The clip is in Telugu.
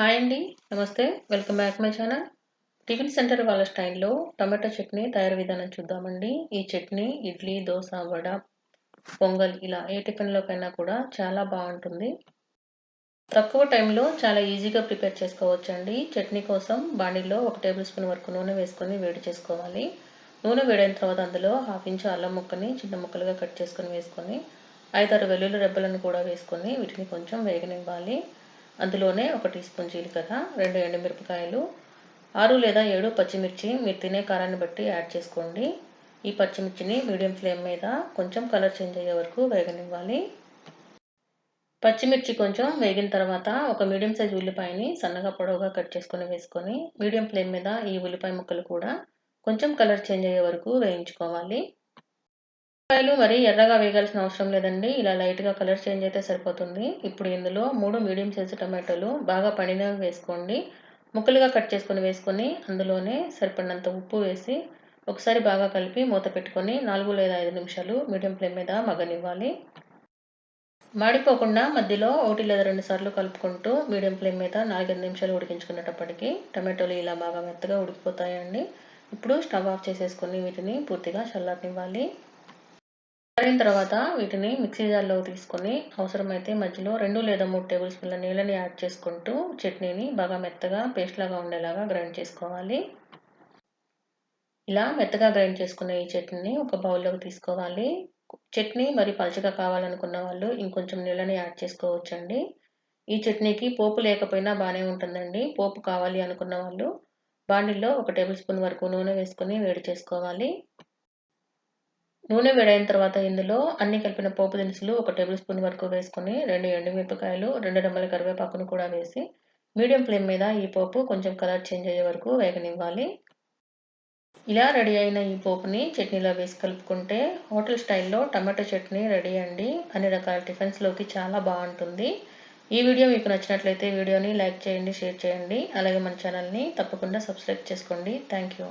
హాయ్ అండి నమస్తే. Welcome back my channel tiffin centre వాళ్ళ స్టైల్లో టమాటో చట్నీ తయారు విధానం చూద్దామండి. ఈ చట్నీ ఇడ్లీ దోశ వడ పొంగల్ ఇలా ఏ టిఫిన్లోకైనా కూడా చాలా బాగుంటుంది. తక్కువ టైంలో చాలా ఈజీగా ప్రిపేర్ చేసుకోవచ్చండి. చట్నీ కోసం బాణీలో ఒక టేబుల్ స్పూన్ వరకు నూనె వేసుకొని వేడి చేసుకోవాలి. నూనె వేడైన తర్వాత అందులో హాఫ్ ఇంచు అల్లం ముక్కని చిన్న ముక్కలుగా కట్ చేసుకొని వేసుకొని ఐదారు వెల్లుల్లి రెబ్బలను కూడా వేసుకొని వీటిని కొంచెం వేగనివ్వాలి. అందులోనే ఒక టీ స్పూన్ జీలకర్ర రెండు ఎండుమిరపకాయలు ఆరు లేదా ఏడు పచ్చిమిర్చి. మీరు తినే కారాన్ని బట్టి యాడ్ చేసుకోండి. ఈ పచ్చిమిర్చిని మీడియం ఫ్లేమ్ మీద కొంచెం కలర్ చేంజ్ అయ్యే వరకు వేగనివ్వాలి. పచ్చిమిర్చి కొంచెం వేగిన తర్వాత ఒక మీడియం సైజ్ ఉల్లిపాయని సన్నగా పొడవుగా కట్ చేసుకొని వేసుకొని మీడియం ఫ్లేమ్ మీద ఈ ఉల్లిపాయ ముక్కలు కూడా కొంచెం కలర్ చేంజ్ అయ్యే వరకు వేయించుకోవాలి. ఉల్లిపాయలు మరి ఎర్రగా వేగాల్సిన అవసరం లేదండి. ఇలా లైట్గా కలర్ చేంజ్ అయితే సరిపోతుంది. ఇప్పుడు ఇందులో మూడు మీడియం సైజు టమాటోలు బాగా పడినవి వేసుకోండి. ముక్కలుగా కట్ చేసుకొని వేసుకొని అందులోనే సరిపడినంత ఉప్పు వేసి ఒకసారి బాగా కలిపి మూత పెట్టుకొని నాలుగు లేదా ఐదు నిమిషాలు మీడియం ఫ్లేమ్ మీద మగ్గనివ్వాలి. మాడిపోకుండా మధ్యలో ఒకటి లేదా రెండు సార్లు కలుపుకుంటూ మీడియం ఫ్లేమ్ మీద నాలుగైదు నిమిషాలు ఉడికించుకునేటప్పటికి టమాటోలు ఇలా బాగా మెత్తగా ఉడికిపోతాయండి. ఇప్పుడు స్టవ్ ఆఫ్ చేసేసుకొని వీటిని పూర్తిగా చల్లారనివ్వాలి. చల్లారిన తర్వాత వీటిని మిక్సీ జార్లో తీసుకొని అవసరమైతే మధ్యలో రెండు లేదా మూడు టేబుల్ స్పూన్ల నీళ్ళని యాడ్ చేసుకుంటూ చట్నీని బాగా మెత్తగా పేస్ట్ లాగా ఉండేలాగా గ్రైండ్ చేసుకోవాలి. ఇలా మెత్తగా గ్రైండ్ చేసుకున్న ఈ చట్నీని ఒక బౌల్లోకి తీసుకోవాలి. చట్నీ మరి పలుచగా కావాలనుకున్న వాళ్ళు ఇంకొంచెం నీళ్ళని యాడ్ చేసుకోవచ్చండి. ఈ చట్నీకి పోపు లేకపోయినా బాగానే ఉంటుందండి. పోపు కావాలి అనుకున్న వాళ్ళు బాండిల్లో ఒక టేబుల్ స్పూన్ వరకు నూనె వేసుకొని వేడి చేసుకోవాలి. నూనె వేడైన తర్వాత ఇందులో అన్ని కలిపిన పోపు దినుసులు ఒక టేబుల్ స్పూన్ వరకు వేసుకొని రెండు ఎండుమిరపకాయలు రెండు రెమ్మల కరివేపాకును కూడా వేసి మీడియం ఫ్లేమ్ మీద ఈ పోపు కొంచెం కలర్ చేంజ్ అయ్యే వరకు వేగనివ్వాలి. ఇలా రెడీ అయిన ఈ పోపుని చట్నీలో వేసి కలుపుకుంటే హోటల్ స్టైల్లో టమాటో చట్నీ రెడీ అండి. అన్ని రకాల టిఫిన్స్లోకి చాలా బాగుంటుంది. ఈ వీడియో మీకు నచ్చినట్లయితే వీడియోని లైక్ చేయండి షేర్ చేయండి. అలాగే మన ఛానల్ని తప్పకుండా సబ్స్క్రైబ్ చేసుకోండి. Thank you.